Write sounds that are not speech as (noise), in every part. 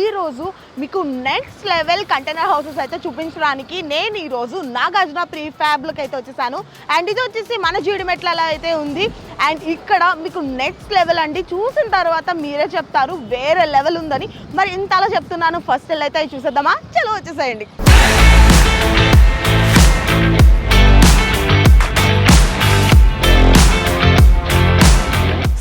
ఈరోజు మీకు next level container houses అయితే చూపించడానికి నేను ఈరోజు నాగార్జున ప్రీ ఫ్యాబ్లకు అయితే వచ్చేసాను. అండ్ ఇది వచ్చేసి మన జీడిమెట్లలో అయితే ఉంది. అండ్ ఇక్కడ మీకు నెక్స్ట్ లెవెల్ అండి. చూసిన తర్వాత మీరే చెప్తారు వేరే లెవెల్ ఉందని. మరి ఇంతలా చెప్తున్నాను. ఫస్ట్ అయితే అవి చూసేద్దామా? చలో వచ్చేసేయండి.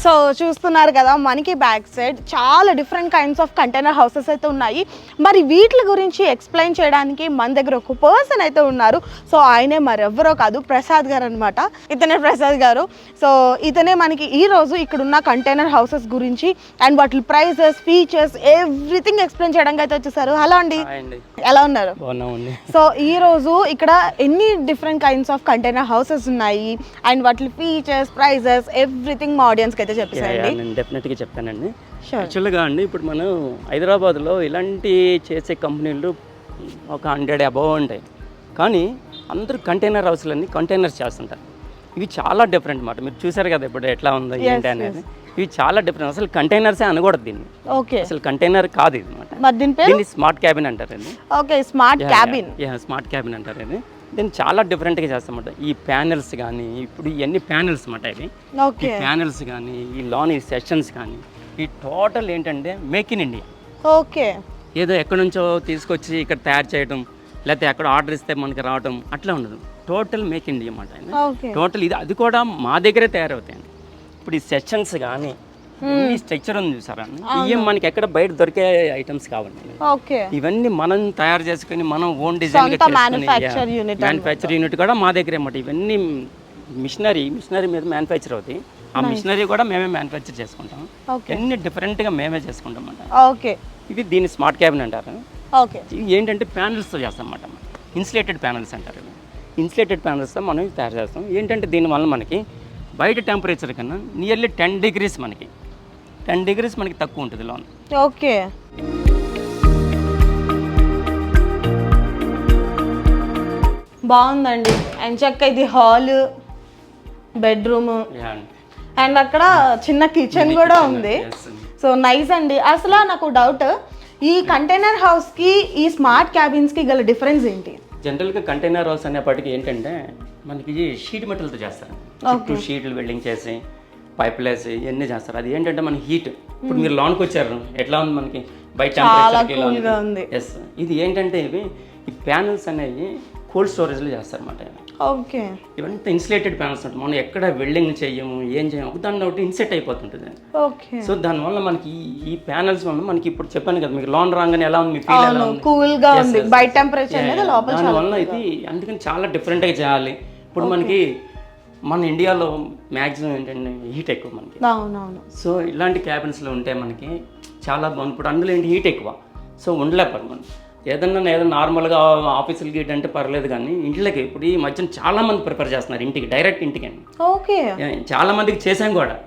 సో చూస్తున్నారు కదా మనకి బ్యాక్ సైడ్ చాలా different kinds of container houses అయితే ఉన్నాయి. మరి వీటి గురించి ఎక్స్ప్లెయిన్ చేయడానికి మన దగ్గర ఒక పర్సన్ అయితే ఉన్నారు. సో ఆయనే మరెవరో కాదు ప్రసాద్ గారు అనమాట ఇతనే ప్రసాద్ గారు. సో ఇతనే మనకి ఈ రోజు ఇక్కడ ఉన్న కంటైనర్ హౌసెస్ గురించి అండ్ వాటి ప్రైసెస్ ఫీచర్స్ ఎవ్రీథింగ్ ఎక్స్ప్లెయిన్ చేయడానికి అయితే వచ్చేసారు. హలో అండి. ఎలా ఉన్నారు? సో ఈ రోజు ఇక్కడ ఎన్ని different kinds of container houses ఉన్నాయి అండ్ వాటి ఫీచర్స్ ప్రైజెస్ ఎవ్రీథింగ్ మా ఆడియన్స్కి అయితే చెప్పేసండి నేను డెఫినెట్గా చెప్తానండి. యాక్చువల్గా అండి ఇప్పుడు మనం హైదరాబాద్లో ఇలాంటి చేసే కంపెనీలు ఒక హండ్రెడ్ అబవ్ ఉంటాయి. కానీ అందరూ కంటైనర్ హౌస్లన్నీ కంటైనర్స్ చేస్తుంటారు. ఇవి చాలా డిఫరెంట్ మాట. మీరు చూసారు కదా ఇప్పుడు ఎట్లా ఉందో ఏంటి అనేది. ఇవి చాలా డిఫరెంట్ అసలు కంటైనర్సే అనకూడదు దీన్ని. ఓకే అసలు కంటైనర్ కాదు ఇది దీన్ని స్మార్ట్ క్యాబిన్ అంటారండి. Okay smart cabin smart cabin అంటారు ఇది దీన్ని చాలా డిఫరెంట్గా చేస్తామన్నమాట ఈ ప్యానెల్స్ కానీ ఇప్పుడు ఇవన్నీ ప్యానెల్స్ అన్నమాట ఇవి. ఈ ఓకే ప్యానెల్స్ కానీ ఈ లాన్ ఈ సెషన్స్ కానీ ఈ టోటల్ ఏంటంటే మేక్ ఇన్ ఇండియా ఓకే ఏదో ఎక్కడి నుంచో తీసుకొచ్చి ఇక్కడ తయారు చేయడం లేకపోతే ఎక్కడ ఆర్డర్ ఇస్తే మనకి రావడం అట్లా ఉండదు. టోటల్ మేక్ ఇండియా అన్నమాట టోటల్ ఇది అది కూడా మా దగ్గరే తయారవుతాయండి. ఇప్పుడు ఈ సెషన్స్ కానీ ఈ స్ట్రక్చర్ ఉంది చూసారా? ఇవి మనకి ఎక్కడ బయట దొరికే ఐటమ్స్ కావండి. ఓకే ఇవన్నీ మనం తయారు చేసుకుని మనం ఓన్ డిజైన్ మ్యానుఫ్యాక్చర్ యూనిట్ కూడా మా దగ్గరే అన్నమాట. ఇవన్నీ మిషనరీ మిషనరీ మీద మ్యానుఫ్యాక్చర్ అవుతాయి ఆ మిషనరీ కూడా మేమే మ్యానుఫ్యాక్చర్ చేసుకుంటాం. అన్ని డిఫరెంట్గా మేమే చేసుకుంటాం అన్నమాట. ఓకే ఇది దీన్ని స్మార్ట్ క్యాబిన్ అంటారు. ఓకే ఏంటంటే ప్యానల్స్తో చేస్తాం అన్నమాట. ఇన్సులేటెడ్ ప్యానల్స్ అంటారు. ఇన్సులేటెడ్ ప్యానల్స్తో మనం తయారు చేస్తాం. ఏంటంటే దీనివల్ల మనకి బయట టెంపరేచర్ కన్నా నియర్లీ టెన్ డిగ్రీస్ మనకి టెన్ డిగ్రీస్ మనకి తక్కువ ఉంటుంది లోన్. ఓకే. బాగుందండి. అండ్ చక్క ఇది హాల్ బెడ్రూమ్. అండ్. అక్కడ చిన్న కిచెన్ కూడా ఉంది. సో నైస్ అండి. అసలు నాకు డౌట్ ఈ కంటైనర్ హౌస్కి ఈ స్మార్ట్ క్యాబిన్స్కి గల డిఫరెన్స్ ఏంటి? జనరల్గా కంటైనర్ హౌస్ అనేప్పటికీ ఏంటంటే మనకి షీట్ మెటల్తో చేస్తారు. చుట్టూ షీట్లు వెల్డింగ్ చేసి పైపులు వేసి ఇవన్నీ చేస్తారు. అది ఏంటంటే మన హీట్ ఇప్పుడు మీరు లోన్కి వచ్చారు. ఎట్లా ఉంది మనకి? బయట గా ఉంది. ఎస్ ఇది ఏంటంటే ఇవి ఈ ప్యానల్స్ అనేవి కోల్డ్ స్టోరేజ్లో చేస్తారు అన్నమాట ఓకే. ఇవంతా ఇన్సులేటెడ్ ప్యానల్స్ ఉంటాయి మనం ఎక్కడ వెల్డింగ్ చేయము ఏం చేయము ఒకదాన్ని ఒకటి ఇన్సెట్ అయిపోతుంటుంది ఓకే. సో దానివల్ల మనకి ఈ- ప్యానల్స్ వల్ల మనకి ఇప్పుడు చెప్పాను కదా మీకు లోన్ రాగానే ఎలా ఉంది? మీ ఫీల్ ఎలా ఉంది? కూల్గా ఉంది. బయట. టెంపరేచర్ అనేది. లోపల దానివల్ల ఇది అందుకని చాలా డిఫరెంట్గా చేయాలి. ఇప్పుడు మనకి మన ఇండియాలో మ్యాక్సిమం ఏంటంటే హీట్ ఎక్కువ మనకి. అవునవును. సో ఇలాంటి క్యాబిన్స్లో ఉంటే మనకి చాలా బాగుంది. ఇప్పుడు అందులో ఏంటి హీట్ ఎక్కువ. సో ఉండలేపారు మనం. ఏదన్నా ఏదైనా నార్మల్గా ఆఫీసులకి గీట్ అంటే పర్లేదు కానీ ఇంట్లోకి ఇప్పుడు ఈ మధ్యన చాలా మంది ప్రిపేర్ చేస్తున్నారు ఇంటికి డైరెక్ట్ ఇంటికి ఓకే. చాలా మందికి చేసాం కూడా.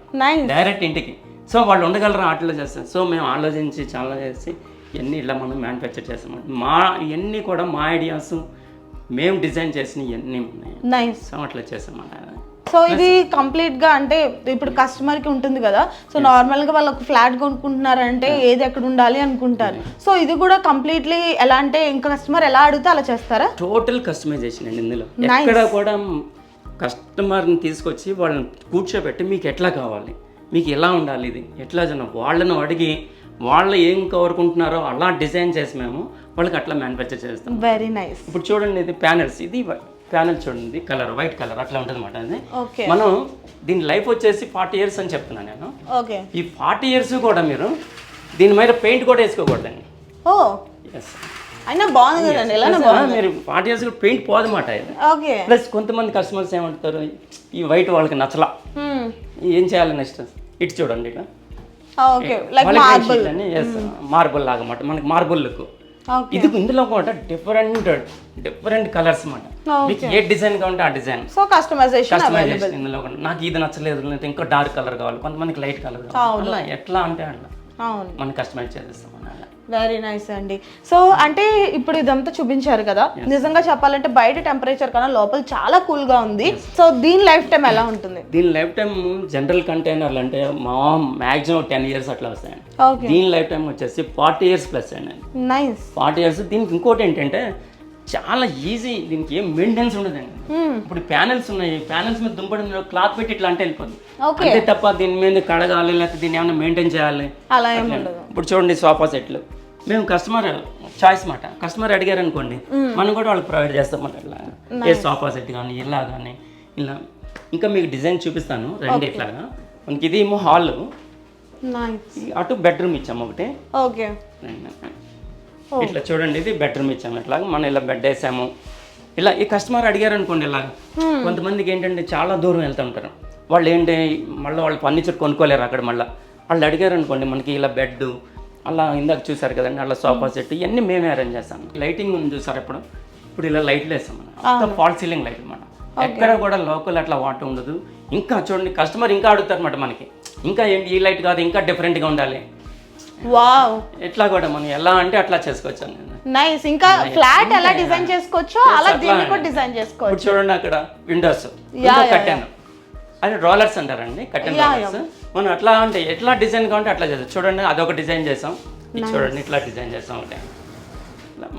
డైరెక్ట్ ఇంటికి. సో వాళ్ళు ఉండగలరా ఆటలో చేస్తారు సో మేము ఆలోచించి చాలా చేసి ఇవన్నీ ఇలా మనం మ్యానుఫ్యాక్చర్ చేస్తాం. మా ఇవన్నీ కూడా మా ఐడియాస్ మేము డిజైన్ చేసిన ఇవన్నీ ఉన్నాయి. సో అట్లా చేసామన్నమాట సో ఇది కంప్లీట్గా అంటే ఇప్పుడు కస్టమర్కి ఉంటుంది కదా సో నార్మల్గా వాళ్ళు ఒక ఫ్లాట్ కొనుక్కుంటున్నారంటే ఏది ఎక్కడ ఉండాలి అనుకుంటారు. సో ఇది కూడా కంప్లీట్లీ ఎలా అంటే ఇంకా కస్టమర్ ఎలా అడిగితే అలా చేస్తారా? టోటల్ కస్టమైజేషన్ అండి ఇందులో. ఎక్కడ కూడా కస్టమర్ని తీసుకొచ్చి వాళ్ళని కూర్చోబెట్టి మీకు ఎట్లా కావాలి మీకు ఎలా ఉండాలి ఇది ఎట్లా జన వాళ్ళని అడిగి వాళ్ళు ఏం కోరుకుంటున్నారో అలా డిజైన్ చేసి మేము వాళ్ళకి అట్లా మ్యానుఫ్యాక్చర్ చేస్తాం. వెరీ నైస్ ఇప్పుడు చూడండి ఇది ప్యానెల్స్ ఇది ప్యానెల్ చూడండి కలర్ వైట్ కలర్ అట్లా ఉంటుంది అనమాట అది మనం దీని లైఫ్ వచ్చేసి ఫార్టీ ఇయర్స్ అని చెప్తున్నాను నేను. ఈ ఫార్టీ ఇయర్స్ కూడా మీరు దీని మీద పెయింట్ కూడా వేసుకోకూడదండి. ఓ. ఎస్ అయినా బాగుంది కదండి ఎలా మీరు ఫార్టీ ఇయర్స్ పెయింట్ పోదన్నమాట ఓకే. ప్లస్ కొంతమంది కస్టమర్స్ ఏమంటారు ఈ వైట్ వాళ్ళకి నచ్చలా. ఏం చేయాలి నెక్స్ట్ ఇటు చూడండి ఇక. Okay. Like marble yes marble లాగా అన్నమాట. మనకి మార్బుల్ లుక్. ఇది ఇందులో కూడా డిఫరెంట్ డిఫరెంట్ కలర్స్ అన్నమాట. మీకు ఏ డిజైన్ కావాలంటే ఆ డిజైన్ సో కస్టమైజేషన్ కస్టమైజేషన్ ఇందులో నాకు ఇది నచ్చలేదు ఇంకా డార్క్ కలర్ కావాలి కొంతమందికి లైట్ కలర్ కావాలి. ఎట్లా అంటే అట్లా. మనం కస్టమైజ్ చేసేస్తాం వెరీ నైస్ అండి. సో అంటే ఇప్పుడు ఇదంతా చూపించారు కదా? నిజంగా చెప్పాలంటే బయట టెంపరేచర్ కన్నా లోపల చాలా కూల్గా ఉంది. సో దీని లైఫ్ టైం ఎలా ఉంటుంది? దీని లైఫ్ టైం జనరల్ కంటైనర్లు అంటే మా మ్యాక్సిమం టెన్ ఇయర్స్ అట్లా వస్తాయండి. దీని లైఫ్ టైం వచ్చేసి ఫార్టీ ఇయర్స్ ప్లస్ అండి. నైస్ ఫార్టీ ఇయర్స్ దీనికి ఇంకోటి ఏంటంటే చాలా ఈజీ దీనికి ఏం మెయింటెనెన్స్ ఉండదండి. ఇప్పుడు ప్యానెల్స్ ఉన్నాయి. ప్యానెల్స్ మీద దుంపడం క్లాత్ పెట్టి ఇట్లా అంటే వెళ్ళిపోతుంది అంతే తప్ప దీని మీద కడగాలి లేకపోతే దీన్ని ఏమైనా మెయింటైన్ చేయాలి. ఇప్పుడు చూడండి సోఫా సెట్లు మేము కస్టమర్ చాయిస్ మాట. కస్టమర్ అడిగారు అనుకోండి మనం కూడా వాళ్ళకి ప్రొవైడ్ చేస్తాం మాట ఇట్లా. ఏ సోఫా సెట్ కానీ ఇలా కానీ ఇలా ఇంకా మీకు డిజైన్ చూపిస్తాను రెండు ఇట్లాగా. మనకి ఇది ఏమో హాల్ అటు బెడ్రూమ్ ఇచ్చాము ఒకటి. ఓకే ఇట్లా చూడండి ఇది బెడ్రూమ్ ఇచ్చాము ఇట్లా మనం ఇలా బెడ్ వేసాము. ఇలా ఈ కస్టమర్ అడిగారు అనుకోండి ఇలా కొంతమందికి ఏంటంటే చాలా దూరం వెళ్తూ ఉంటారు. వాళ్ళు ఏంటి మళ్ళీ వాళ్ళు ఫర్నిచర్ కొనుక్కోలేరు అక్కడ మళ్ళీ. వాళ్ళు అడిగారు అనుకోండి మనకి ఇలా బెడ్ అలా ఇందాక చూసారు కదండి అలా సోఫా సెట్ ఇవన్నీ మేమే అరేంజ్ చేస్తాం. లైటింగ్ ఉంది చూసారు ఇప్పుడు? ఇప్పుడు ఇలా లైట్లు వేస్తాం మనం. ఫాల్ సీలింగ్ లైట్ అన్నమాట. ఎక్కడ కూడా లోకల్ అట్లా వాటర్ ఉండదు. ఇంకా చూడండి కస్టమర్ ఇంకా అడుగుతారు అన్నమాట మనకి. ఇంకా ఏంటి ఈ లైట్ కాదు ఇంకా డిఫరెంట్గా ఉండాలి. వావ్ ఎట్లా కూడా మనం ఎలా అంటే అట్లా చేసుకోవచ్చు నైస్ ఇంకా ఫ్లాట్ ఎలా డిజైన్ చేసుకోవచ్చో అలా దీన్ని కూడా డిజైన్ చేసుకోవచ్చు. చూడండి అక్కడ విండోస్ కట్టాను అది రోలర్స్ అంటారండి కట్టెన్ రోలర్స్ మనం అట్లా అంటే ఎట్లా డిజైన్ కావాలంటే అట్లా చేస్తాం చూడండి అదొక డిజైన్ చేసాం. ఇది చూడండి ఇట్లా డిజైన్ చేసాం ఒకటి.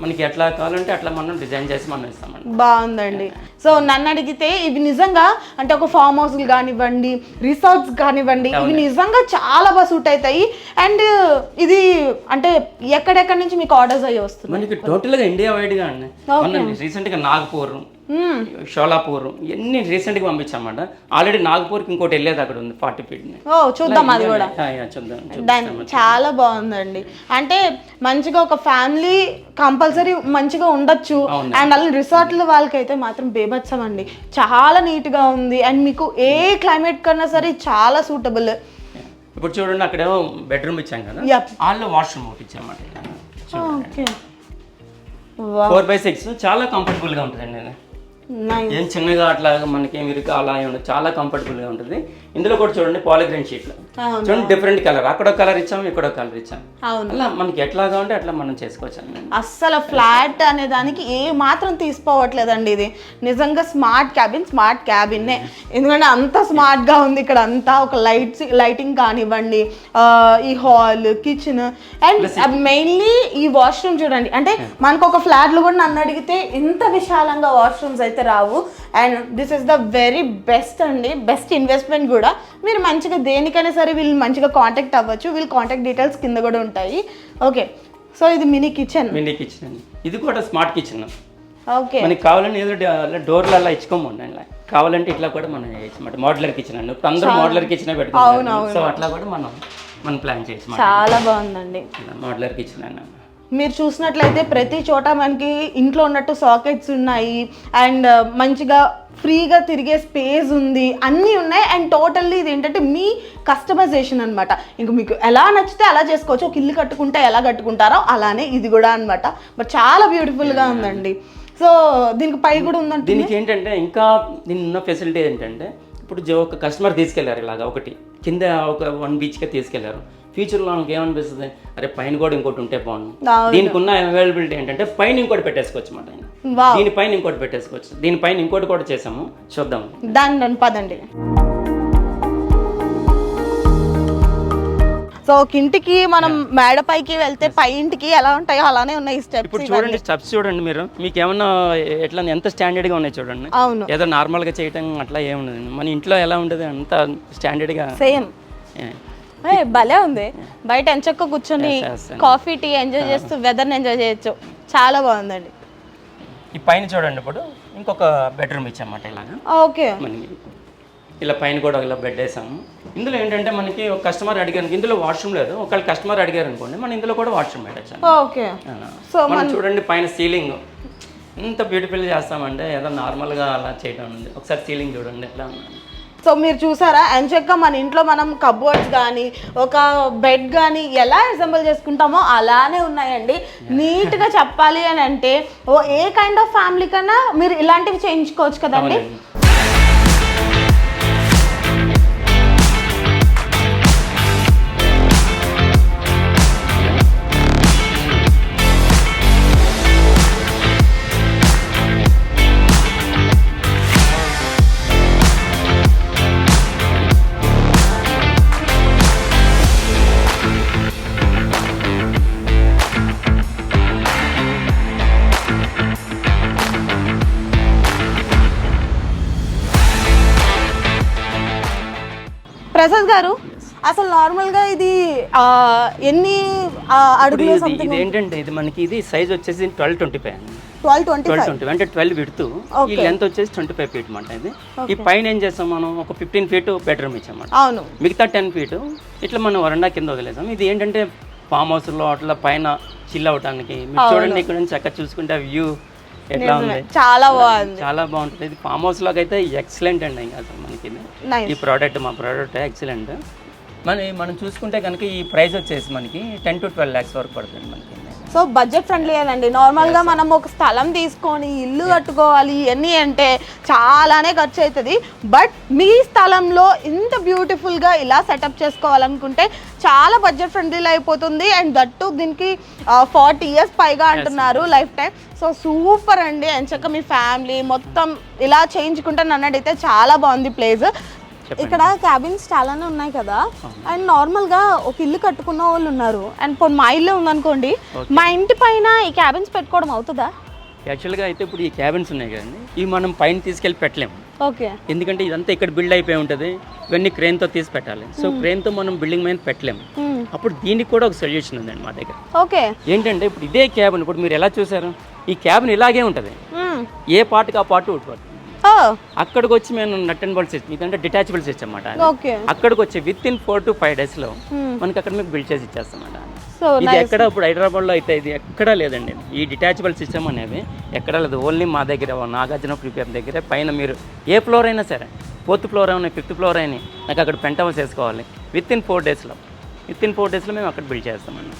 మనకి ఎట్లా కావాలంటే అట్లా మనం డిజైన్ చేసి మనం ఇస్తామండి. బాగుందండి. సో నన్ను అడిగితే ఇవి నిజంగా అంటే ఒక ఫామ్ హౌస్లు కానివ్వండి రిసార్ట్స్ కానివ్వండి ఇవి నిజంగా చాలా బాగా సూట్ అవుతాయి. అండ్ ఇది అంటే ఎక్కడెక్కడి నుంచి మీకు ఆర్డర్స్ అయ్యి వస్తుంది మనకి టోటల్గా ఇండియా వైడ్గా అండి. రీసెంట్గా నాగపూర్ షోలాపూర్. ఇవన్నీ రీసెంట్గా పంపించామన్నమాట. ఆల్రెడీ నాగపూర్కి ఇంకోటి వెళ్ళేది అక్కడ ఉంది ఫార్టీ ఫీట్ ఓ చూద్దాం అది కూడా. చూద్దాం చాలా బాగుందండి. అంటే మంచిగా ఒక ఫ్యామిలీ కంపల్సరీ మంచిగా ఉండొచ్చు. అండ్ అలా రిసార్ట్ల వాళ్ళకైతే మాత్రం బేభత్సం అండి చాలా నీట్గా ఉంది. అండ్ మీకు ఏ క్లైమేట్ కన్నా సరే చాలా సూటబుల్. ఇప్పుడు చూడండి అక్కడేమో బెడ్రూమ్ ఇచ్చాం కదా. వాళ్ళు వాష్రూమ్ ఒకటి ఇచ్చామన్నమాట. ఓకే. Four by six. చాలా కంఫర్టబుల్గా ఉంటుందండి ఏం చిన్నగా అట్లా మనకి ఇరుక అలా ఉండదు. చాలా కంఫర్టబుల్గా ఉంటుంది. ఇందులో కూడా చూడండి పాలిగ్రైన్ షీట్లు అవును? చూడండి డిఫరెంట్ కలర్ అక్కడ కలర్ ఇచ్చాం ఇక్కడ కలర్ ఇచ్చాం అవును. అలా మనకి ఎట్లా కావాలంటే అట్లా మనం చేసుకోవచ్చు అస్సలు ఫ్లాట్ అనే దానికి ఏ మాత్రం తీసుకోవట్లేదండి ఇది. నిజంగా స్మార్ట్ క్యాబిన్ స్మార్ట్ క్యాబిన్నే ఎందుకంటే అంత స్మార్ట్గా ఉంది ఇక్కడ అంతా. ఒక లైట్స్ లైటింగ్ కానివ్వండి ఈ హాల్ కిచెన్ అండ్ మెయిన్లీ ఈ వాష్రూమ్ చూడండి. అంటే మనకు ఒక ఫ్లాట్లు కూడా నన్ను అడిగితే ఇంత విశాలంగా వాష్రూమ్స్ అయితే రావు. And this is the very best అండి. బెస్ట్ ఇన్వెస్ట్మెంట్ కూడా. మీరు మంచిగా దేనికైనా సరే వీళ్ళు మంచిగా కాంటాక్ట్ అవ్వచ్చు. వీళ్ళ కాంటాక్ట్ డీటెయిల్స్ కింద కూడా ఉంటాయి. ఓకే సో ఇది మినీ కిచెన్ మినీ కిచెన్ అండి. ఇది కూడా స్మార్ట్ కిచెన్ ఓకే మనకి కావాలని ఏదో డోర్లు అలా ఇచ్చుకోమండి అలా కావాలంటే ఇట్లా కూడా మనం చేయొచ్చు మోడలర్ కిచెన్ అండి. ఇప్పుడు అందరూ మోడలర్ కిచెన్ పెట్టుకుంటారు. సో అట్లా కూడా మనం మనం ప్లాన్ చేయొచ్చు. చాలా బాగుందండి. మోడలర్ కిచెన్ అండి మీరు చూసినట్లయితే ప్రతి చోట మనకి ఇంట్లో ఉన్నట్టు సాకెట్స్ ఉన్నాయి. అండ్ మంచిగా ఫ్రీగా తిరిగే స్పేస్ ఉంది. అన్నీ ఉన్నాయి. అండ్ టోటల్లీ ఇది ఏంటంటే మీ కస్టమైజేషన్ అనమాట ఇంకా మీకు ఎలా నచ్చితే అలా చేసుకోవచ్చు. ఒక ఇల్లు కట్టుకుంటే ఎలా కట్టుకుంటారో అలానే ఇది కూడా అనమాట బట్ చాలా బ్యూటిఫుల్గా ఉందండి. సో దీనికి పై కూడా ఉందంటే దీనికి ఏంటంటే ఇంకా దీని ఉన్న ఫెసిలిటీ ఏంటంటే ఇప్పుడు ఒక కస్టమర్ తీసుకెళ్ళారు ఇలాగా ఒకటి. కింద ఒక వన్ బీచ్కే తీసుకెళ్ళారు. ఫ్యూచర్లో మనకి ఏమనిపిస్తుంది? అరే పైన కూడా ఇంకోటి ఉంటే బాగుంది. దీనికి ఉన్న అవైలబిలిటీ ఏంటంటే పైన ఇంకోటి పెట్టేసుకోవచ్చు అన్నమాట వావ్. దీనిపైన ఇంకోటి పెట్టేసుకోవచ్చు. దీనిపైన ఇంకోటి కూడా చేసాము. చూద్దాం. దాని పదండి. సో ఒక ఇంటికి మనం మేడ పైకి వెళ్తే పై ఇంటికి ఎలా ఉంటాయో అలానే ఉన్నాయి స్టెప్స్ ఇప్పుడు చూడండి స్టెప్స్ చూడండి మీరు. మీకు ఏమన్నా ఎట్లా ఎంత స్టాండర్డ్గా ఉన్నాయి చూడండి. అవును. ఏదో నార్మల్గా చేయటం అట్లా ఏముండదు. మన ఇంట్లో ఎలా ఉంటుంది అంత స్టాండర్డ్గా సేమ్ ఏ భలే ఉంది. బయట ఎంచక్క కూర్చొని. కాఫీ టీ ఎంజాయ్ చేస్తూ వెదర్ని ఎంజాయ్ చేయొచ్చు. చాలా బాగుందండి. ఈ పైన చూడండి ఇప్పుడు ఇంకొక బెడ్రూమ్ ఇచ్చామన్నమాట ఇలాగా. ఓకే. మనకి ఇలా పైన కూడా ఇలా బెడ్ వేసాము. ఇందులో ఏంటంటే మనకి ఒక కస్టమర్ అడిగారు ఇందులో వాష్రూమ్ లేదు. ఒకవేళ కస్టమర్ అడిగారు అనుకోండి మనం ఇందులో కూడా వాష్రూమ్ పెట్టచ్చు ఓకే. సో మనం చూడండి పైన సీలింగ్ ఎంత బ్యూటిఫుల్ చేస్తామంటే ఏదో నార్మల్గా అలా చేయడం ఉంది. ఒకసారి సీలింగ్ చూడండి ఎట్లా ఉంది. సో మీరు చూసారా? ఎంచక్క మన ఇంట్లో మనం కబోర్డ్స్ కానీ ఒక బెడ్ కానీ ఎలా అసెంబుల్ చేసుకుంటామో అలానే ఉన్నాయండి. నీట్గా చెప్పాలి అని అంటే ఓ ఏ కైండ్ ఆఫ్ ఫ్యామిలీ కన్నా మీరు ఇలాంటివి చేయించుకోవచ్చు కదండి? ప్రసాద్ గారు అసలు నార్మల్గా ఇది ఎన్ని అడుగులు ఇది ఏంటంటే ఇది మనకి ఇది సైజ్ వచ్చేసి twelve twenty five twelve twenty twelve twenty అంటే ట్వెల్వ్ విడుతూ ఈ. లెంత్ వచ్చేసి ట్వంటీ ఫైవ్ ఫీట్ అనమాట ఇది. ఈ పైన ఏం చేస్తాం మనం? ఒక ఫిఫ్టీన్ ఫీట్ బెడ్రూమ్ ఇచ్చామాట అవును. మిగతా టెన్ ఫీట్ ఇట్లా మనం వరండా కింద వదిలేసాం. ఇది ఏంటంటే ఫామ్ హౌస్లో అట్లా పైన చిల్ అవడానికి మీరు చూడండి ఇక్కడ నుంచి చక్కగా చూసుకుంటే వ్యూ ఎట్లా ఉంది? చాలా బాగుంది. చాలా బాగుంటుంది. ఇది ఫామ్ హౌస్లోకి అయితే ఎక్సలెంట్ అండి ఇంకా అసలు మనకి ఈ ప్రోడక్ట్ మా ప్రోడక్ట్ ఎక్సలెంట్ మన మనం చూసుకుంటే కనుక ఈ ప్రైస్ వచ్చేసి మనకి టెన్ టు ట్వెల్వ్ ల్యాక్స్ వరకు పడుతుంది మనకి. సో బడ్జెట్ ఫ్రెండ్లీ అండి. నార్మల్గా మనం ఒక స్థలం తీసుకొని ఇల్లు కట్టుకోవాలి ఇవన్నీ అంటే చాలానే ఖర్చు అవుతుంది బట్ మీ స్థలంలో ఇంత బ్యూటిఫుల్గా ఇలా సెటప్ చేసుకోవాలనుకుంటే చాలా బడ్జెట్ ఫ్రెండ్లీలో అయిపోతుంది. అండ్ దట్టు దీనికి ఫార్టీ ఇయర్స్ పైగా అంటున్నారు లైఫ్ టైం. సో సూపర్ అండి. ఎంచక్క మీ ఫ్యామిలీ మొత్తం ఇలా చేయించుకుంటే నన్నడైతే చాలా బాగుంది ప్లేస్. ఇక్కడ క్యాబిన్స్ చాలానే ఉన్నాయి కదా. అండ్ నార్మల్గా ఒక ఇల్లు కట్టుకున్న వాళ్ళు ఉన్నారు. అండ్ పోనీ మా ఇల్లు ఉందనుకోండి మా ఇంటి పైన ఈ క్యాబిన్స్ పెట్టుకోవడం అవుతుందా? యాక్చువల్గా అయితే ఇప్పుడు ఈ క్యాబిన్స్ ఉన్నాయి కదండి. ఇవి మనం పైన తీసుకెళ్ళి పెట్టలేము. ఓకే. ఎందుకంటే ఇదంతా ఇక్కడ బిల్డ్ అయిపోయి ఉంటుంది. ఇవన్నీ క్రేన్తో తీసి పెట్టాలి. సో క్రేన్తో మనం బిల్డింగ్ మీద పెట్టలేము. అప్పుడు దీనికి కూడా ఒక సొల్యూషన్ ఉందండి మా దగ్గర. ఓకే. ఏంటంటే ఇప్పుడు ఇదే క్యాబిన్ ఇప్పుడు మీరు ఎలా చూసారు? ఈ క్యాబిన్ ఇలాగే ఉంటుంది. ఏ పార్ట్కి ఆ పార్ట్ ఉంటుంది అక్కడికి వచ్చి మేము నట్ అండ్ బోల్ట్ సిస్టమ్ ఇదంటే డిటాచబుల్ సిస్టమ్ అన్నమాట అక్కడికి వచ్చి within four to five డేస్లో మనకి అక్కడ మీకు బిల్డ్ చేసి సో ఇది ఎక్కడ ఇప్పుడు హైదరాబాద్లో అయితే ఇది ఎక్కడా లేదండి. ఈ డిటాచబుల్ సిస్టమ్ అనేది ఎక్కడా లేదు. ఓన్లీ మా దగ్గర నాగార్జున ప్రిపేర్ దగ్గర. పైన మీరు ఏ ఫ్లోర్ అయినా సరే ఫోర్త్ ఫ్లోర్ అయినా ఫిఫ్త్ ఫ్లోర్ అయినా నాకు అక్కడ పెంట్ హౌస్ వేసుకోవాలి. విత్ ఇన్ ఫోర్ డేస్లో విత్ ఇన్ ఫోర్ డేస్లో మేము అక్కడ బిల్డ్ చేస్తామండి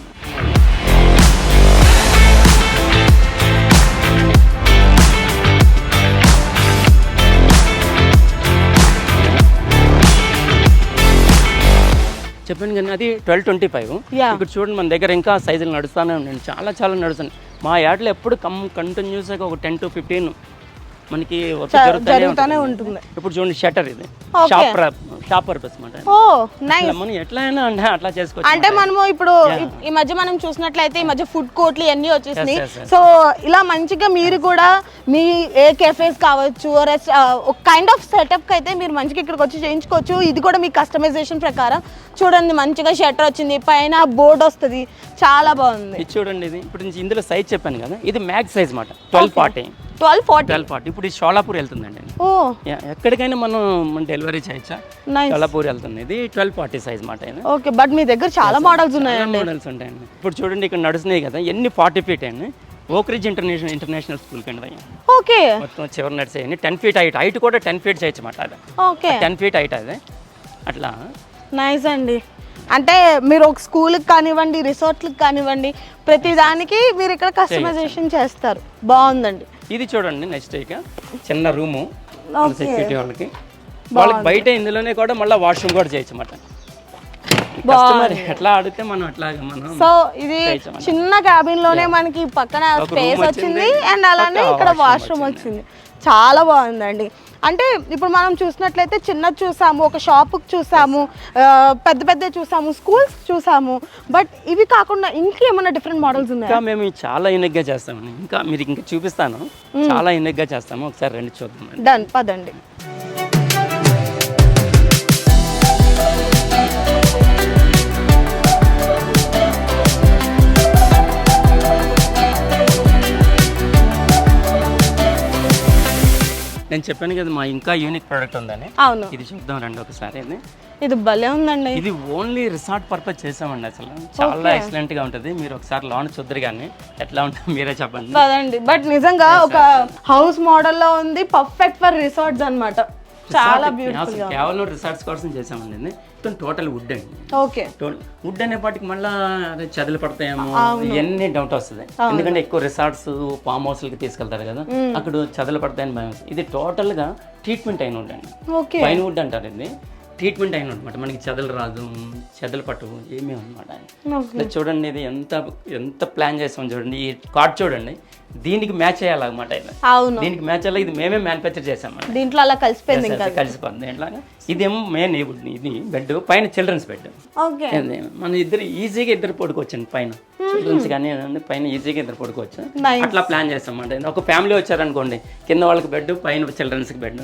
చెప్పాను కానీ అది ట్వెల్వ్ ట్వంటీ ఫైవ్. ఇక్కడ చూడండి మన దగ్గర ఇంకా సైజులు నడుస్తూనే ఉండండి చాలా చాలా నడుస్తున్నాయి. మా యాడ్లో ఎప్పుడు కమ్ కంటిన్యూస్గా ఒక టెన్ టు ఫిఫ్టీన్ మనకి జరుగుతూనే ఉంటుంది. ఇప్పుడు చూడండి షటర్ ఇది. మనం ఎట్లా అయినా అంటే అట్లా చేసుకోవచ్చు అంటే మనము ఇప్పుడు ఈ- మధ్య మనం చూసినట్లయితే ఈ మధ్య ఫుడ్ కోర్ట్లు ఇవన్నీ వచ్చేసినాయి. సో ఇలా మంచిగా మీరు కూడా మీ ఏ కెఫేస్ కావచ్చు ఒక కైండ్ ఆఫ్ సెటప్ అయితే మీరు మంచిగా ఇక్కడికి వచ్చి చేయించుకోవచ్చు. ఇది కూడా మీ కస్టమైజేషన్ ప్రకారం. చూడండి మంచిగా షట్టర్ వచ్చింది. పైన బోర్డు వస్తుంది. చాలా బాగుంది. చూడండి ఇది. ఇప్పుడు ఇందులో సైజ్ చెప్పాను కదా. ఇది మ్యాక్స్ సైజ్ మాట. Twelve forty twelve forty? Twelve forty. ఇప్పుడు ఇది షోలాపూర్ వెళ్తుందండి ఓ. ఎక్కడికైనా మనం డెలివరీ చేయొచ్చా? షోలాపూర్ వెళ్తుంది. ఇది ట్వెల్వ్ ఫార్టీ సైజ్ మాట ఓకే బట్ మీ దగ్గర చాలా మోడల్స్ ఉన్నాయండి. మోడల్స్ ఉంటాయండి. ఇప్పుడు చూడండి ఇక్కడ నడుస్తున్నాయి కదా ఎన్ని ఫార్టీ ఫీట్ అండి? ఓక్రిడ్జ్ ఇంటర్నేషనల్ ఇంటర్నేషనల్ స్కూల్ కింద. ఓకే. మొత్తం చివరి నడిచేయండి టెన్ ఫీట్ హైట్. హైట్ కూడా టెన్ ఫీట్ చేయొచ్చు మాట అది. ఓకే. టెన్ ఫీట్ హైట్ అది. అట్లా. నైస్ అండి. అంటే మీరు ఒక స్కూల్కి కానివ్వండి రిసార్ట్లకు కానివ్వండి ప్రతి దానికి మీరు ఇక్కడ కస్టమైజేషన్ చేస్తారు. బాగుందండి. ఇది చూడండి నెక్స్ట్ ఇక. చిన్న రూము. సెక్యూరిటీ వాళ్ళకి. వాళ్ళకి బయట ఇందులోనే కూడా మళ్ళీ వాష్రూమ్ కూడా చేయొచ్చు అన్నమాట ఎట్లా అడిగితే మనం అట్లాగా మనం సో ఇది. చిన్న క్యాబిన్లోనే మనకి పక్కన స్పేస్ వచ్చింది అండ్ అలానే ఇక్కడ వాష్రూమ్ వచ్చింది. చాలా బాగుందండి. అంటే ఇప్పుడు మనం చూసినట్లయితే చిన్నది చూసాము ఒక షాప్కి చూసాము పెద్ద పెద్ద చూసాము స్కూల్స్ చూసాము. బట్ ఇవి కాకుండా ఇంకేమైనా డిఫరెంట్ మోడల్స్ ఉన్నాయా ఇంకా మేము చాలా యూనిక్గా చేస్తామండి. ఇంకా మీరు ఇంకా చూపిస్తాను. చాలా యూనిక్గా చేస్తాము. ఒకసారి రండి చూద్దాం డన్ పదండి. నేను చెప్పాను కదా మా ఇంకా యూనిక్ ప్రోడక్ట్ ఉందని. అవును. ఇది చూద్దాం రండి ఒకసారి ఇది. ఇది భలే ఉందండి. ఇది ఓన్లీ రిసార్ట్ పర్పస్ చేసామండి అసలు. చాలా ఎక్సలెంట్గా ఉంటుంది. మీరు ఒకసారి లోన్ చూద్దరు కానీ ఎట్లా ఉంటుందో మీరే చెప్పండి. బట్ నిజంగా ఒక హౌస్ మోడల్లో ఉంది పర్ఫెక్ట్ ఫర్ రిసార్ట్స్ అన్నమాట. చాలా బ్యూటిఫుల్ కేవలం రిసార్ట్స్ కోసం చేసామండి మొత్తం టోటల్ వుడ్ అండి. ఓకే. వుడ్ అనేపాటికి మళ్ళీ చదులు పడతాయేమో ఇవన్నీ డౌట్ వస్తుంది. ఎందుకంటే ఎక్కువ రిసార్ట్స్ ఫామ్ హౌస్లకి తీసుకెళ్తారు కదా అక్కడ చదులు పడతాయని భయం. ఇది టోటల్గా ట్రీట్మెంట్ అయిన వుడ్ అండి. పైన వుడ్ అంటారు ఇది. ట్రీట్మెంట్ అయిన అనమాట మనకి చెదలు రాదు చెదలు పట్టు ఏమీ అనమాట చూడండి ఇది ఎంత ఎంత ప్లాన్ చేస్తాం చూడండి. ఈ కార్డ్ చూడండి దీనికి మ్యాచ్ అయ్యాలన్నమాట అవును. దీనికి మ్యాచ్ అయ్యాలి ఇది మేమే మ్యానుఫ్యాక్చర్ చేసామండి దీంట్లో అలా కలిసిపోయింది ఇంకా కలిసిపోతుంది ఇట్లాగా ఇదేమో మెయిన్ ఇది బెడ్ పైన చిల్డ్రన్స్ బెడ్ మన ఇద్దరు ఈజీగా ఇద్దరు పడుకోవచ్చండి పైన. చిల్డ్రన్స్ కానీ పైన ఈజీగా ఇద్దరు పడుకోవచ్చు. అట్లా ప్లాన్ చేస్తాం అంటే ఒక ఫ్యామిలీ వచ్చారనుకోండి కింద వాళ్ళకి బెడ్ పైన చిల్డ్రన్స్కి బెడ్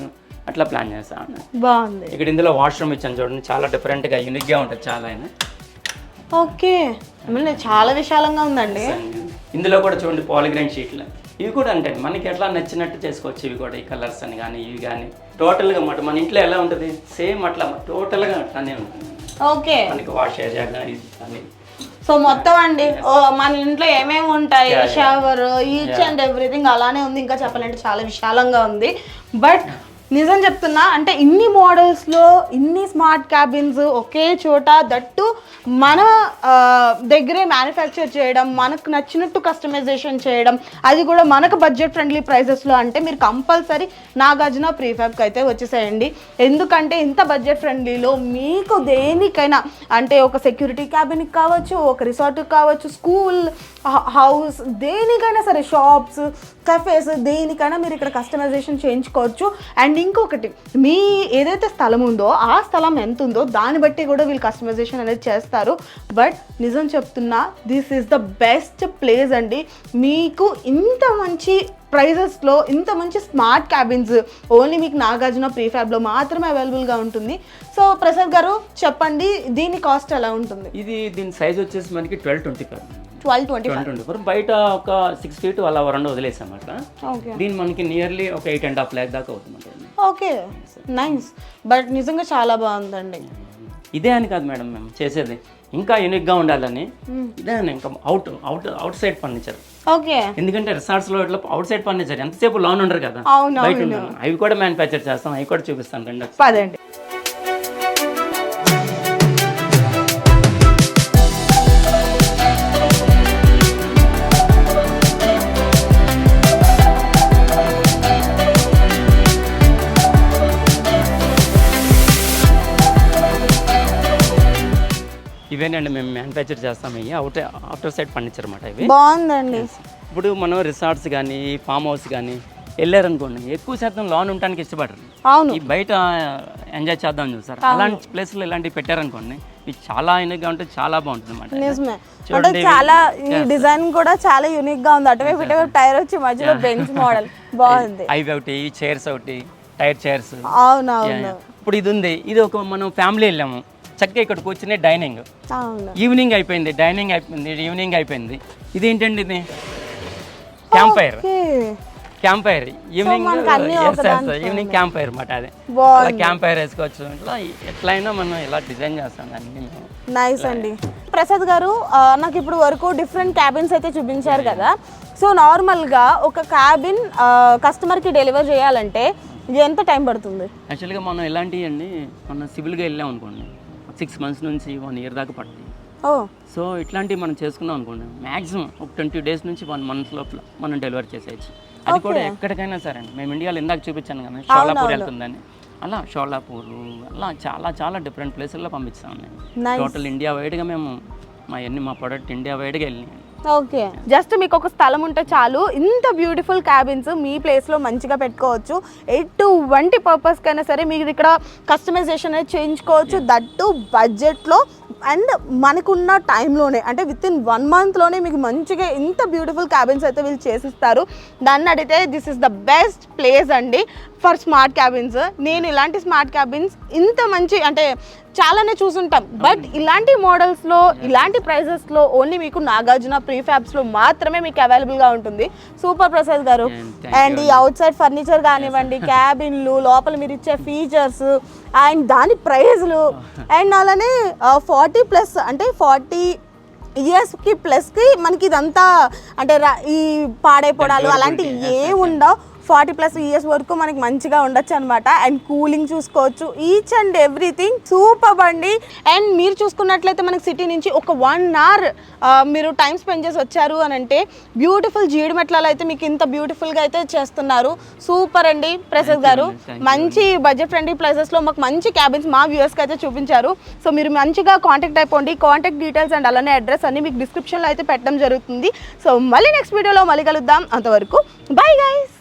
అట్లా ప్లాన్ చేస్తాను బాగుంది. ఇక్కడ ఇందులో వాష్రూమ్ ఇచ్చాను చూడండి చాలా డిఫరెంట్గా యూనిక్గా ఉంటుంది చాలా అయినా. ఓకే. చాలా విశాలంగా ఉందండి. ఇందులో కూడా చూడండి పాలిగ్రైన్ షీట్లు ఇవి కూడా అంటే మనకి ఎట్లా నచ్చినట్టు చేసుకోవచ్చు ఇవి కూడా ఈ కలర్స్ అని కానీ ఇవి కానీ. టోటల్గా మాట మన ఇంట్లో ఎలా ఉంటుంది? సేమ్ అట్లా టోటల్గా అట్లానే ఉంటుంది. ఓకే. మనకి వాష్ ఏరియా కానీ అని సో మొత్తం అండి ఓ, మన ఇంట్లో ఏమేమి ఉంటాయి. షవర్ ఈచ్ అండ్ ఎవ్రీథింగ్ అలానే ఉంది. ఇంకా చెప్పాలంటే చాలా విశాలంగా ఉంది. బట్ నిజం చెప్తున్నా అంటే ఇన్ని మోడల్స్లో ఇన్ని స్మార్ట్ క్యాబిన్స్ ఒకే చోట దట్టు మన దగ్గరే మ్యానుఫ్యాక్చర్ చేయడం మనకు నచ్చినట్టు కస్టమైజేషన్ చేయడం అది కూడా మనకు బడ్జెట్ ఫ్రెండ్లీ ప్రైసెస్లో అంటే మీరు కంపల్సరీ నాగార్జున ప్రీఫ్యాబ్కి అయితే వచ్చేసేయండి. ఎందుకంటే ఇంత బడ్జెట్ ఫ్రెండ్లీలో మీకు దేనికైనా అంటే ఒక సెక్యూరిటీ క్యాబిన్కి కావచ్చు ఒక రిసార్ట్కి కావచ్చు స్కూల్ హౌస్ దేనికైనా సరే షాప్స్ కఫేస్ దేనికైనా మీరు ఇక్కడ కస్టమైజేషన్ చేయించుకోవచ్చు. అండ్ ఇంకొకటి మీ ఏదైతే స్థలం ఉందో ఆ స్థలం ఎంత ఉందో దాన్ని బట్టి కూడా వీళ్ళు కస్టమైజేషన్ అనేది చేస్తారు. బట్ నిజం చెప్తున్నా this is the best place అండి. మీకు ఇంత మంచి ప్రైజెస్లో ఇంత మంచి స్మార్ట్ క్యాబిన్స్ ఓన్లీ మీకు నాగార్జున ప్రీఫ్యాబ్లో మాత్రమే అవైలబుల్గా ఉంటుంది. సో ప్రసాద్ గారు చెప్పండి దీని కాస్ట్ ఎలా ఉంటుంది? ఇది దీని సైజ్ వచ్చేసి మనకి twelve twenty five twelve twenty twenty four. బయట ఒక సిక్స్ ఫీట్ అలా రెండు వదిలేసాం అట్లా దీని మనకి నియర్లీ ఒక ఎయిట్ అండ్ హాఫ్ ల్యాక్ దాకా అవుతుంది ఓకే. నైస్. బట్ నిజంగా చాలా బాగుందండి. ఇదే అని కాదు మేడం మేము చేసేది. ఇంకా యూనిక్గా ఉండాలని. ఇదే ఇంకా out out outside furniture. Okay. ఎందుకంటే రిసార్ట్స్లో ఇట్లా అవుట్ సైడ్ ఫర్నిచర్. ఎంతసేపు లోన్ ఉండరు కదా. బయట అవి కూడా మ్యానుఫ్యాక్చర్ చేస్తాం అవి కూడా చూపిస్తాను రెండు. పదండి. ఇవేనండి మేము మ్యానుఫ్యాక్చర్ చేస్తాం ఇవి. అవుట్ అవుటర్ సైడ్ ఫర్నిచర్ అన్నమాట ఇవి. బాగుందండి. ఇప్పుడు మనం రిసార్ట్స్ కానీ ఫామ్ హౌస్ కానీ వెళ్ళారనుకోండి ఎక్కువ శాతం లోన్ ఉండడానికి ఇష్టపడరు. అవును. ఈ బయట ఎంజాయ్ చేద్దాం చూసారు? అలాంటి ప్లేస్లో ఇలాంటివి పెట్టారనుకోండి ఇది చాలా యూనిక్గా ఉంటుంది చాలా బాగుంటుంది అన్నమాట నిజమే అంటే చాలా ఈ డిజైన్ కూడా చాలా యూనిక్గా ఉంది. అటువైపు ఇటువైపు టైర్ వచ్చి మధ్యలో బెంచ్ మోడల్ బాగుంది. (laughs) అవి ఒకటి చైర్స్ ఒకటి టైర్ చైర్స్ అవును అవును ఇప్పుడు ఇది ఉంది. ఇది ఒక మనం ఫ్యామిలీ వెళ్ళాము. చక్కగా ఇక్కడ కూర్చునే డైనింగ్. ఈవినింగ్ అయిపోయింది డైనింగ్ అయిపోయింది ఈవినింగ్ అయిపోయింది. ఇది? ఏంటండి ఇది campfire campfire evening evening campfire అన్నమాట అది. క్యాంప్ ఫైర్ వేసుకోవచ్చు. ఇట్లా ఎట్లయినా మనం ఇలా డిజైన్ చేస్తాం అన్ని. నైస్ అండి. ప్రసాద్ గారు నాకు ఇప్పుడు వరకు డిఫరెంట్ క్యాబిన్స్ అయితే చూపించారు కదా. సో నార్మల్గా ఒక క్యాబిన్ కస్టమర్కి డెలివర్ చేయాలంటే ఎంత టైం పడుతుంది? యాక్చువల్గా మనం ఇలాంటివి అండి మనం సివిల్గా వెళ్ళాం అనుకోండి. సిక్స్ మంత్స్ నుంచి వన్ ఇయర్ దాకా పడుతుంది. ఓ. సో ఇట్లాంటివి మనం చేసుకున్నాం అనుకోండి మ్యాక్సిమం ఒక ట్వంటీ డేస్ నుంచి వన్ మంత్ లోపల మనం డెలివరీ చేసేయచ్చు. అది కూడా ఎక్కడికైనా సరే అండి. మేము ఇండియాలో ఇందాక చూపించాను కదా షోలాపూర్ వెళ్తుందని. అలా షోలాపూర్ అలా చాలా చాలా డిఫరెంట్ ప్లేసుల్లో పంపిస్తాం. టోటల్ ఇండియా వైడ్గా మేము మా అన్ని మా ప్రొడక్ట్ ఇండియా వైడ్గా వెళ్ళినాయి. ఓకే. జస్ట్ మీకు ఒక స్థలం ఉంటే చాలు. ఇంత బ్యూటిఫుల్ క్యాబిన్స్ మీ ప్లేస్లో మంచిగా పెట్టుకోవచ్చు. ఎటువంటి పర్పస్కైనా సరే మీరు ఇక్కడ కస్టమైజేషన్ అనేది చేయించుకోవచ్చు. దట్టు బడ్జెట్లో అండ్ మనకున్న టైంలోనే అంటే విత్ ఇన్ వన్ మంత్లోనే మీకు మంచిగా ఇంత బ్యూటిఫుల్ క్యాబిన్స్ అయితే వీళ్ళు చేసిస్తారు. దాన్ని అడిగితే this is the best place అండి ఫర్ స్మార్ట్ క్యాబిన్స్ నేను ఇలాంటి స్మార్ట్ క్యాబిన్స్ ఇంత మంచి అంటే చాలానే చూసుంటాం. బట్ ఇలాంటి మోడల్స్లో ఇలాంటి ప్రైజెస్లో ఓన్లీ మీకు నాగార్జున ప్రీఫ్యాబ్స్లో మాత్రమే మీకు అవైలబుల్గా ఉంటుంది. సూపర్ ప్రసాద్ గారు. అండ్ ఈ అవుట్ సైడ్ ఫర్నిచర్ కానివ్వండి క్యాబిన్లు లోపల మీరు ఇచ్చే ఫీచర్స్ అండ్ దాని ప్రైజ్లు (laughs) అండ్ అలానే ఫార్టీ ప్లస్ అంటే ఫార్టీ ఇయర్స్కి ప్లస్కి మనకి ఇదంతా అంటే ఈ పాడైపోవడాలు అలాంటివి ఏం ఉండవు. ఫార్టీ ప్లస్ ఇయర్స్ వరకు మనకి మంచిగా ఉండొచ్చు అనమాట అండ్ కూలింగ్ చూసుకోవచ్చు. ఈచ్ అండ్ ఎవ్రీథింగ్ సూపర్ అండి. అండ్ మీరు చూసుకున్నట్లయితే మనకి సిటీ నుంచి ఒక వన్ అవర్ మీరు టైం స్పెండ్ చేసి వచ్చారు అని అంటే బ్యూటిఫుల్ జీడిమెట్లలో అయితే మీకు ఇంత బ్యూటిఫుల్గా అయితే చేస్తున్నారు. సూపర్ అండి ప్రసాద్ గారు. మంచి బడ్జెట్ ఫ్రెండ్లీ ప్రైసెస్లో మాకు మంచి క్యాబిన్స్ మా వ్యూవర్స్కి అయితే చూపించారు. సో మీరు మంచిగా కాంటాక్ట్ అయిపోండి. కాంటాక్ట్ డీటెయిల్స్ అండ్ అలానే అడ్రస్ అన్ని మీకు డిస్క్రిప్షన్లో అయితే పెట్టడం జరుగుతుంది. సో మళ్ళీ నెక్స్ట్ వీడియోలో మళ్ళీ కలుద్దాం. అంతవరకు బాయ్ గైస్